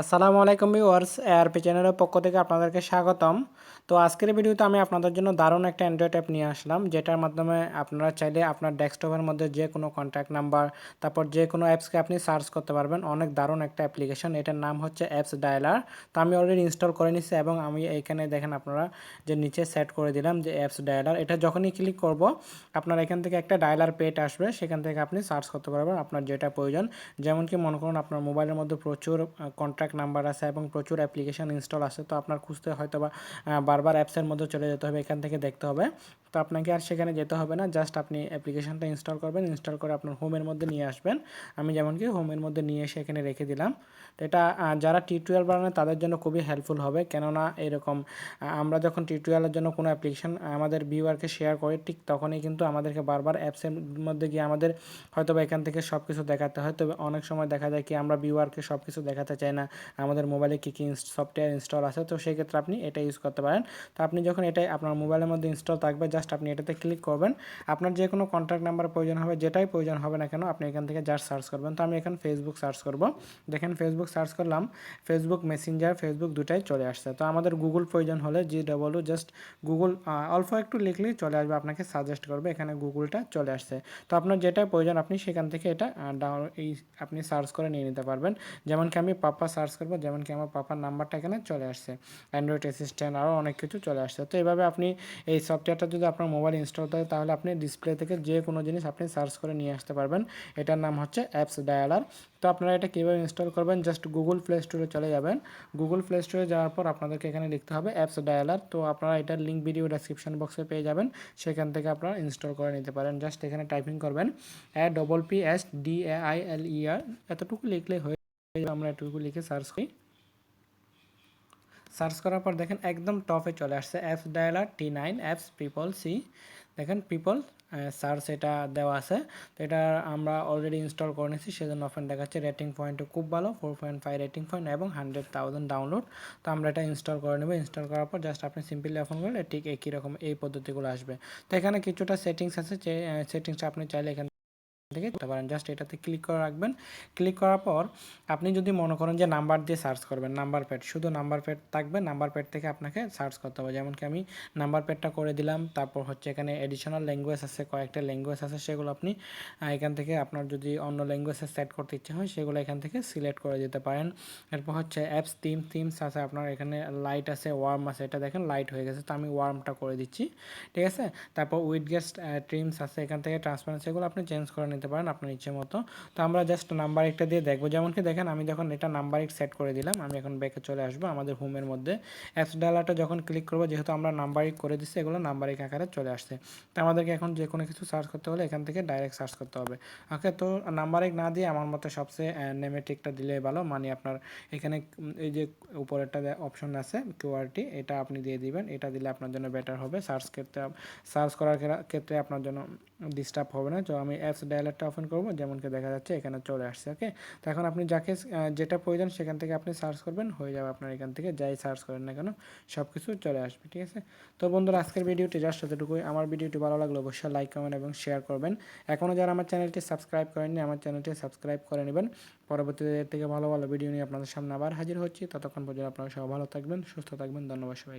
আসসালামু আলাইকুম viewers ARP চ্যানেলের পক্ষ থেকে আপনাদেরকে স্বাগতম। তো আজকের ভিডিওতে আমি আপনাদের জন্য দারুণ একটা অ্যান্ড্রয়েড অ্যাপ নিয়ে আসলাম, যেটার মাধ্যমে আপনারা চাইলে আপনার ডেস্কটপের মধ্যে যে কোনো কন্ট্যাক্ট নাম্বার তারপর যে কোনো অ্যাপসকে আপনি সার্চ করতে পারবেন। অনেক দারুণ একটা অ্যাপ্লিকেশন এটার নাম হচ্ছে অ্যাপস ডায়ালার তো আমি অলরেডি ইনস্টল করে নিচ্ছি এবং আমি এইখানে দেখেন আপনারা যে নিচে সেট করে দিলাম যে অ্যাপস ডায়ালার এটা যখনই ক্লিক করব, আপনার এখান থেকে একটা ডায়ালার পেট আসবে, সেখান থেকে আপনি সার্চ করতে পারবেন আপনার যেটা প্রয়োজন। যেমন কি মনে করুন আপনার মোবাইলের মধ্যে প্রচুর কন্ট্যাক্ট নাম্বার আছে এবং প্রচুর অ্যাপ্লিকেশন ইনস্টল আছে, তো আপনার খুঁজতে হয়তো বা বারবার অ্যাপসের মধ্যে চলে যেতে হবে, এখান থেকে দেখতে হবে। তো আপনাকে আর সেখানে যেতে হবে না জাস্ট আপনি অ্যাপ্লিকেশনটা ইনস্টল করবেন ইনস্টল করে আপনার হোমের মধ্যে নিয়ে আসবেন। আমি যেমন কি হোমের মধ্যে নিয়ে এসে এখানে রেখে দিলাম। তো এটা যারা টিউটোরিয়াল বানানো তাদের জন্য খুবই হেল্পফুল হবে, কেননা এরকম আমরা যখন টিউটোরিয়ালের জন্য কোনো অ্যাপ্লিকেশন আমাদের ভিউয়ারকে শেয়ার করি, ঠিক তখনই কিন্তু আমাদেরকে বারবার অ্যাপসের মধ্যে গিয়ে আমাদের হয়তো বা এখান থেকে সব কিছু দেখাতে হয়। তবে অনেক সময় দেখা যায় কি আমরা ভিউয়ারকে সব কিছু দেখাতে চাই না আমাদের মোবাইলে কী কী সফটওয়্যার ইনস্টল আছে, তো সেই ক্ষেত্রে আপনি এটা ইউজ করতে পারেন। তো আপনি যখন এটাই আপনার মোবাইলের মধ্যে ইনস্টল থাকবে জাস্ট আপনি এটাতে ক্লিক করবেন। আপনার যে কোনো কন্ট্যাক্ট নাম্বার প্রয়োজন হবে, যেটাই প্রয়োজন হবে না কেন, আপনি এখান থেকে জাস্ট সার্চ করবেন। তো আমি এখানে ফেসবুক সার্চ করব। দেখেন ফেসবুক সার্চ করলাম ফেসবুক মেসেঞ্জার ফেসবুক দুটাই চলে আসছে। তো আমাদের গুগল প্রয়োজন হলে জি ডবলু জাস্ট গুগল অল্প একটু লিখলেই চলে আসবে, আপনাকে সাজেস্ট করবে, এখানে গুগলটা চলে আসছে। তো আপনার যেটা প্রয়োজন, আপনি সেখান থেকে এটা ডাউন এই আপনি সার্চ করে নিয়ে নিতে পারবেন। যেমন কি আমি পাপা সার্চ করব যেমন কি আমার পাপার নাম্বারটা এখানে চলে আসছে। অ্যান্ড্রয়েড অ্যাসিস্ট্যান্ট আরও অনেক কিছু চলে আসছে। তো এইভাবে আপনি এই সফটওয়্যারটা যদি আপনার মোবাইল ইনস্টল থাকে তাহলে আপনি ডিসপ্লে থেকে যে কোনো জিনিস আপনি সার্চ করে নিয়ে আসতে পারবেন। এটার নাম হচ্ছে অ্যাপস ডায়ালার তো আপনারা এটা কীভাবে ইনস্টল করবেন? জাস্ট গুগল প্লে স্টোরে চলে যাবেন। গুগল প্লে স্টোরে যাওয়ার পর আপনাদেরকে এখানে লিখতে হবে অ্যাপস ডায়ালার তো আপনারা এটার লিঙ্ক ভিডিও ডেসক্রিপশন বক্সে পেয়ে যাবেন। সেখান থেকে আপনারা ইনস্টল করে নিতে পারেন। জাস্ট এখানে টাইপিং করবেন। A double P S D A I L E R এতটুকু লিখলে হয়ে আমরা এতটুকু লিখে সার্চ করি। সার্চ করার পর দেখেন একদম টপে চলে আসছে apps dialer T nine apps people C দেখেন পিপল সার্চ এটা দেওয়া আছে। তো এটা আমরা অলরেডি ইনস্টল করে নিয়েছি, সেজন্য ওপেন দেখাচ্ছে রেটিং পয়েন্টও খুব ভালো four point five rating point এবং হান্ড্রেড থাউজেন্ড ডাউনলোড তো আমরা এটা ইনস্টল করে নেব। ইনস্টল করার পর জাস্ট আপনি সিম্পলি ওপেন করলে ঠিক একই রকম এই পদ্ধতিগুলো আসবে। তো এখানে কিছুটা সেটিংস আছে সেটিংসটা আপনি চাইলে এখানে থেকে করতে পারেন। জাস্ট এটাতে ক্লিক করে রাখবেন। ক্লিক করার পর আপনি যদি মনে করেন যে নাম্বার দিয়ে সার্চ করবেন নাম্বার প্যাড শুধু নাম্বার প্যাড থাকবে নাম্বার প্যাড থেকে আপনাকে সার্চ করতে হবে। যেমন কি আমি নাম্বার প্যাডটা করে দিলাম, তারপর হচ্ছে এখানে এডিশনাল ল্যাঙ্গুয়েজ আছে, কয়েকটা ল্যাঙ্গুয়েজ আছে, সেগুলো আপনি এখান থেকে আপনার যদি অন্য ল্যাঙ্গুয়েজে সেট করতে ইচ্ছে হয়, সেগুলো এখান থেকে সিলেক্ট করে দিতে পারেন। এরপর হচ্ছে অ্যাপস থিম থিমস আছে, আপনার এখানে লাইট আছে ওয়ার্ম আছে, এটা দেখেন লাইট হয়ে গেছে। তো আমি ওয়ার্মটা করে দিচ্ছি, ঠিক আছে? তারপর উইথ গেস্ট ট্রিমস আছে, এখান থেকে ট্রান্সপারেন্সি এগুলো আপনি চেঞ্জ করে নিতে পারেন আপনার ইচ্ছে মতো। তো আমরা জাস্ট নাম্বার একটা দিয়ে দেখব। যেমন কি দেখেন, আমি যখন এটা নাম্বার এক সেট করে দিলাম, আমি এখন ব্যাকে চলে আসব আমাদের হোমের মধ্যে। অ্যাপস ডালাটা যখন ক্লিক করব, যেহেতু আমরা নাম্বার এক করে দিচ্ছি এগুলো নাম্বার এক আকারে চলে আসছে। তো আমাদেরকে এখন যে কোনো কিছু সার্চ করতে হলে এখান থেকে ডাইরেক্ট সার্চ করতে হবে। ওকে তো নাম্বার এক না দিয়ে আমার মতো সবচেয়ে নেমে টিকটা দিলে ভালো। মানে আপনার এখানে, এই যে উপরেরটা অপশন আছে কিউআরটি এটা আপনি দিয়ে দিবেন। এটা দিলে আপনার জন্য বেটার হবে। সার্চ ক্ষেত্রে সার্চ করার ক্ষেত্রে আপনার জন্য ডিস্টার্ব হবে না। তো আমি অ্যাপস ডায়ালারটা ওপেন করব, যেমনকি দেখা যাচ্ছে এখানে চলে আসছে ওকে তো এখন আপনি যাকে যেটা প্রয়োজন সেখান থেকে আপনি সার্চ করবেন, হয়ে যাবে আপনার এখান থেকে, যাই সার্চ করেন না কেন সব কিছু চলে আসবে, ঠিক আছে? তো বন্ধুরা, আজকের ভিডিওটি জাস্ট এতটুকুই। আমার ভিডিওটি ভালো লাগলে অবশ্যই লাইক কমেন্ট এবং শেয়ার করবেন। এখনও যারা আমার চ্যানেলটি সাবস্ক্রাইব করেননি, আমার চ্যানেলটি সাবস্ক্রাইব করে নেবেন। পরবর্তীতে থেকে ভালো ভালো ভিডিও নিয়ে আপনাদের সামনে আবার হাজির হচ্ছি। ততক্ষণ পর্যন্ত আপনারা সবাই ভালো থাকবেন, সুস্থ থাকবেন। ধন্যবাদ সবাই